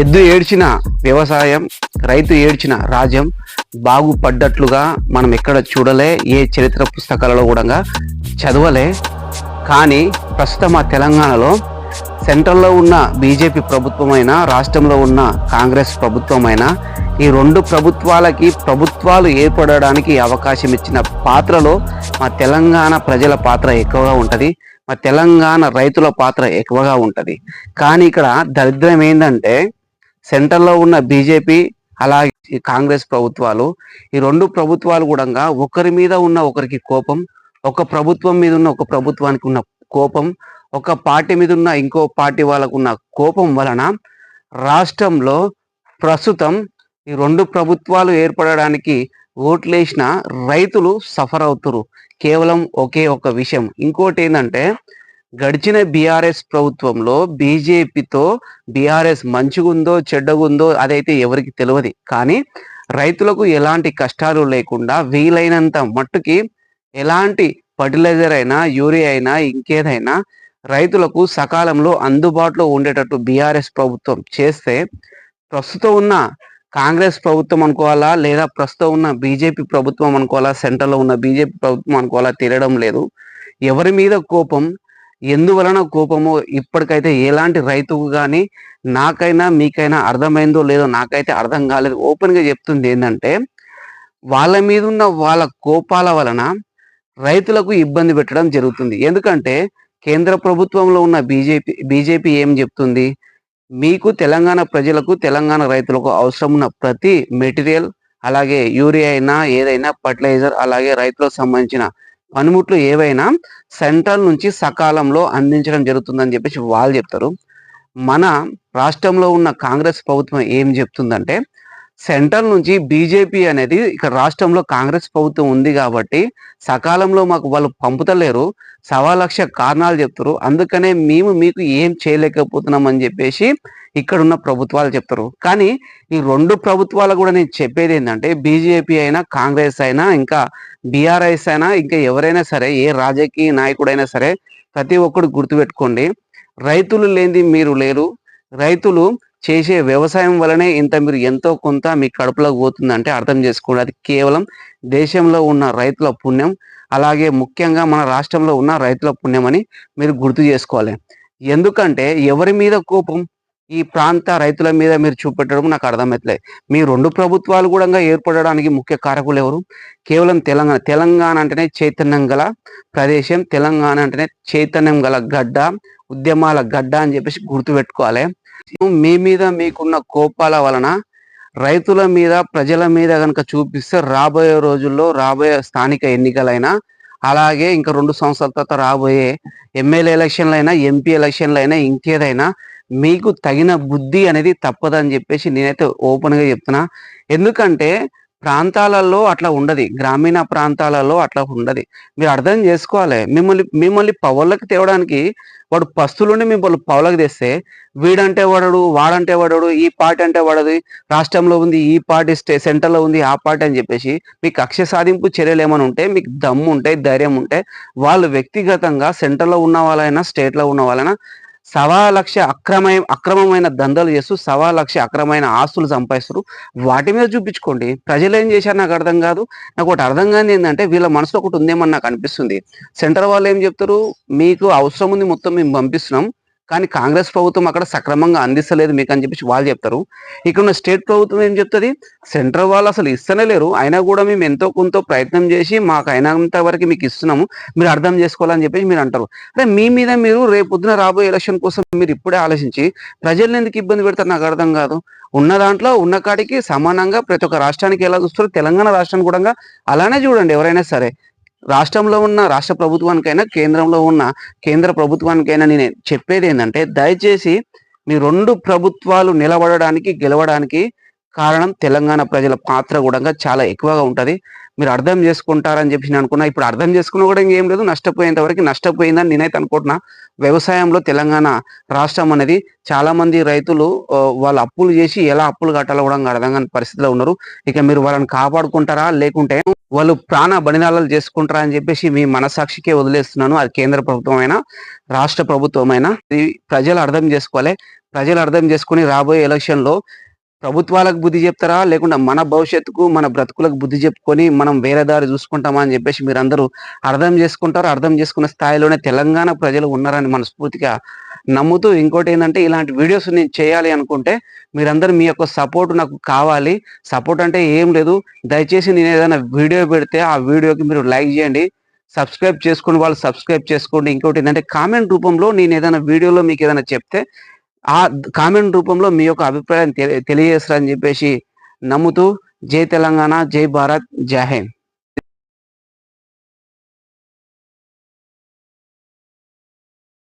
ఎద్దు ఏడ్చిన వ్యవసాయం రైతు ఏడ్చిన రాజ్యం బాగుపడ్డట్లుగా మనం ఎక్కడ చూడలే ఏ చరిత్ర పుస్తకాలలో కూడా చదవలే. కానీ ప్రస్తుతం మా తెలంగాణలో సెంట్రల్లో ఉన్న బీజేపీ ప్రభుత్వమైన రాష్ట్రంలో ఉన్న కాంగ్రెస్ ప్రభుత్వమైన ఈ రెండు ప్రభుత్వాలకి ప్రభుత్వాలు ఏర్పడడానికి అవకాశం ఇచ్చిన పాత్రలో మా తెలంగాణ ప్రజల పాత్ర ఎక్కువగా ఉంటుంది. మా తెలంగాణ రైతుల పాత్ర ఎక్కువగా ఉంటుంది. కానీ ఇక్కడ దరిద్రం ఏంటంటే సెంటర్లో ఉన్న బీజేపీ అలాగే ఈ కాంగ్రెస్ ప్రభుత్వాలు ఈ రెండు ప్రభుత్వాలు కూడా ఒకరి మీద ఉన్న ఒకరికి కోపం ఒక ప్రభుత్వం మీద ఉన్న ఒక ప్రభుత్వానికి ఉన్న కోపం ఒక పార్టీ మీద ఉన్న ఇంకో పార్టీ వాళ్ళకు ఉన్న కోపం వలన రాష్ట్రంలో ప్రస్తుతం ఈ రెండు ప్రభుత్వాలు ఏర్పడడానికి ఓట్లేసిన రైతులు సఫర్ అవుతురు కేవలం ఒకే ఒక విషయం. ఇంకోటి ఏంటంటే గడిచిన బీఆర్ఎస్ ప్రభుత్వంలో బీజేపీతో బీఆర్ఎస్ మంచిగుందో చెడ్డగుందో అదైతే ఎవరికి తెలియదు కానీ రైతులకు ఎలాంటి కష్టాలు లేకుండా వీలైనంత మట్టుకి ఎలాంటి ఫర్టిలైజర్ అయినా యూరియా అయినా ఇంకేదైనా రైతులకు సకాలంలో అందుబాటులో ఉండేటట్టు బీఆర్ఎస్ ప్రభుత్వం చేస్తే ప్రస్తుతం ఉన్న కాంగ్రెస్ ప్రభుత్వం అనుకోవాలా లేదా ప్రస్తుతం ఉన్న బీజేపీ ప్రభుత్వం అనుకోవాలా సెంటర్లో ఉన్న బీజేపీ ప్రభుత్వం అనుకోవాలా తెలియడం లేదు. ఎవరి మీద కోపం ఎందువలన కోపమో ఇప్పటికైతే ఎలాంటి రైతుకు కానీ నాకైనా మీకైనా అర్థమైందో లేదో నాకైతే అర్థం కాలేదు. ఓపెన్గా చెప్తుంది ఏంటంటే వాళ్ళ మీద ఉన్న వాళ్ళ కోపాల వలన రైతులకు ఇబ్బంది పెట్టడం జరుగుతుంది. ఎందుకంటే కేంద్ర ప్రభుత్వంలో ఉన్న బీజేపీ బీజేపీ ఏం చెప్తుంది? మీకు తెలంగాణ ప్రజలకు తెలంగాణ రైతులకు అవసరం ఉన్న ప్రతి మెటీరియల్ అలాగే యూరియా అయినా ఏదైనా ఫర్టిలైజర్ అలాగే రైతులకు సంబంధించిన పనిముట్లు ఏవైనా సెంట్రల్ నుంచి సకాలంలో అందించడం జరుగుతుందని చెప్పేసి వాళ్ళు చెప్తారు. మన రాష్ట్రంలో ఉన్న కాంగ్రెస్ ప్రభుత్వం ఏం చెప్తుందంటే సెంట్రల్ నుంచి బీజేపీ అనేది ఇక్కడ రాష్ట్రంలో కాంగ్రెస్ ప్రభుత్వం ఉంది కాబట్టి సకాలంలో మాకు వాళ్ళు పంపుతలేరు. సవా లక్ష కారణాలు చెప్తారు. అందుకనే మేము మీకు ఏం చేయలేకపోతున్నాం అని చెప్పేసి ఇక్కడ ఉన్న ప్రభుత్వాలు చెప్తారు. కానీ ఈ రెండు ప్రభుత్వాలు కూడా నేను చెప్పేది ఏంటంటే బీజేపీ అయినా కాంగ్రెస్ అయినా ఇంకా బీఆర్ఎస్ అయినా ఇంకా ఎవరైనా సరే ఏ రాజకీయ నాయకుడైనా సరే ప్రతి ఒక్కరు గుర్తుపెట్టుకోండి. రైతులు లేనిది మీరు లేరు. రైతులు చేసే వ్యవసాయం వలనే ఇంత మీరు ఎంతో కొంత మీ కడుపులోకి పోతుందంటే అర్థం చేసుకోండి. అది కేవలం దేశంలో ఉన్న రైతుల పుణ్యం అలాగే ముఖ్యంగా మన రాష్ట్రంలో ఉన్న రైతుల పుణ్యం అని మీరు గుర్తు చేసుకోవాలి. ఎందుకంటే ఎవరి మీద కోపం ఈ ప్రాంత రైతుల మీద మీరు చూపెట్టడం నాకు అర్థమవుతలేదు మీ రెండు ప్రభుత్వాలు కూడా ఏర్పడడానికి ముఖ్య కారకులు ఎవరు? కేవలం తెలంగాణ తెలంగాణ అంటేనే చైతన్యం గల ప్రదేశం తెలంగాణ అంటేనే చైతన్యం గల గడ్డ ఉద్యమాల గడ్డ అని చెప్పేసి గుర్తుపెట్టుకోవాలి. మీ మీద మీకున్న కోపాల వలన రైతుల మీద ప్రజల మీద కనుక చూపిస్తే రాబోయే రోజుల్లో రాబోయే స్థానిక ఎన్నికలైనా అలాగే ఇంకా రెండు సంవత్సరాల తర్వాత రాబోయే ఎమ్మెల్యే ఎలక్షన్లైనా ఎంపీ ఎలక్షన్లైనా ఇంకేదైనా మీకు తగిన బుద్ధి అనేది తప్పదని చెప్పేసి నేనైతే ఓపెన్గా చెప్తున్నా. ఎందుకంటే ప్రాంతాలలో అట్లా ఉండదు. గ్రామీణ ప్రాంతాలలో అట్లా ఉండదు. మీరు అర్థం చేసుకోవాలి. మిమ్మల్ని మిమ్మల్ని పవర్లకు తేవడానికి వాడు పస్తులుండి మిమ్మల్ని పవర్లకు తెస్తే వీడంటే వాడడు వాడంటే వాడడు ఈ పార్టీ అంటే వాడదు రాష్ట్రంలో ఉంది ఈ పార్టీ స్టే సెంటర్లో ఉంది ఆ పార్టీ అని చెప్పేసి మీకు కక్ష సాధింపు చర్యలు ఏమైనా ఉంటే మీకు దమ్ము ఉంటే ధైర్యం ఉంటే వాళ్ళు వ్యక్తిగతంగా సెంటర్లో ఉన్న వాళ్ళైనా స్టేట్లో ఉన్న వాళ్ళైనా సవా లక్ష అక్రమ అక్రమమైన దందలు చేస్తూ సవా లక్ష అక్రమమైన ఆస్తులు సంపాదిస్తారు వాటి మీద చూపించుకోండి. ప్రజలు ఏం చేశారు నాకు అర్థం కాదు. నాకు ఒకటి అర్థం కాని ఏంటంటే వీళ్ళ మనసులో ఒకటి ఉందేమని నాకు అనిపిస్తుంది. సెంటర్ వాళ్ళు ఏం చెప్తారు మీకు అవసరం ఉంది మొత్తం మేము పంపిస్తున్నాం. కానీ కాంగ్రెస్ ప్రభుత్వం అక్కడ సక్రమంగా అందిస్తలేదు మీకు అని చెప్పేసి వాళ్ళు చెప్తారు. ఇక్కడ ఉన్న స్టేట్ ప్రభుత్వం ఏం చెప్తుంది? సెంట్రల్ వాళ్ళు అసలు ఇస్తనే లేరు. అయినా కూడా మేము ఎంతో కొంత ప్రయత్నం చేసి మాకు అయినంత వరకు మీకు ఇస్తున్నాము. మీరు అర్థం చేసుకోవాలని చెప్పేసి మీరు అంటారు. అంటే మీ మీద మీరు రేపు పొద్దున రాబోయే ఎలక్షన్ కోసం మీరు ఇప్పుడే ఆలోచించి ప్రజల్ని ఎందుకు ఇబ్బంది పెడతారు? నాకు అర్థం కాదు. ఉన్న దాంట్లో ఉన్న కాడికి సమానంగా ప్రతి ఒక్క రాష్ట్రానికి ఎలా చూస్తారో తెలంగాణ రాష్ట్రానికి కూడా అలానే చూడండి ఎవరైనా సరే. రాష్ట్రంలో ఉన్న రాష్ట్ర ప్రభుత్వానికైనా కేంద్రంలో ఉన్న కేంద్ర ప్రభుత్వానికైనా నేను చెప్పేది ఏంటంటే దయచేసి మీ రెండు ప్రభుత్వాలు నిలబడడానికి గెలవడానికి కారణం తెలంగాణ ప్రజల పాత్ర కూడా చాలా ఎక్కువగా ఉంటుంది. మీరు అర్థం చేసుకుంటారని చెప్పి నేను అనుకున్నా. ఇప్పుడు అర్థం చేసుకున్నా కూడా ఇంకేం లేదు. నష్టపోయేంత వరకు నష్టపోయిందని నేనైతే అనుకుంటున్నా. వ్యవసాయంలో తెలంగాణ రాష్ట్రం అనేది చాలా మంది రైతులు వాళ్ళు అప్పులు చేసి ఎలా అప్పులు కట్టాలో కూడా అర్థం కాని పరిస్థితిలో ఉన్నారు. ఇక మీరు వాళ్ళని కాపాడుకుంటారా? లేకుంటే వాళ్ళు ప్రాణ బలిదానాలు చేసుకుంటారా అని చెప్పేసి మీ మనసాక్షికే వదిలేస్తున్నాను. అది కేంద్ర ప్రభుత్వం అయినా రాష్ట్ర ప్రభుత్వం అయినా ఇది ప్రజలు అర్థం చేసుకోవాలి. ప్రజలు అర్థం చేసుకుని రాబోయే ఎలక్షన్లో ప్రభుత్వాలకు బుద్ధి చెప్తారా? లేకుండా మన భవిష్యత్తుకు మన బ్రతుకులకు బుద్ధి చెప్పుకొని మనం వేరే దారి చూసుకుంటామా అని చెప్పేసి మీరు అందరూ అర్థం చేసుకుంటారు. అర్థం చేసుకున్న స్థాయిలోనే తెలంగాణ ప్రజలు ఉన్నారని మనస్ఫూర్తిగా నమ్ముతూ ఇంకోటి ఏంటంటే ఇలాంటి వీడియోస్ నేను చేయాలి అనుకుంటే మీరందరూ మీ యొక్క సపోర్ట్ నాకు కావాలి. సపోర్ట్ అంటే ఏం లేదు. దయచేసి నేను ఏదైనా వీడియో పెడితే ఆ వీడియోకి మీరు లైక్ చేయండి. సబ్స్క్రైబ్ చేసుకుని వాళ్ళు సబ్స్క్రైబ్ చేసుకోండి. ఇంకోటి ఏంటంటే కామెంట్ రూపంలో నేను ఏదైనా వీడియోలో మీకు ఏదైనా చెప్తే ఆ కామెంట్ రూపంలో మీ యొక్క అభిప్రాయం తెలియజేస్తారని చెప్పేసి నమ్ముతూ జై తెలంగాణ జై భారత్ జై హింద్.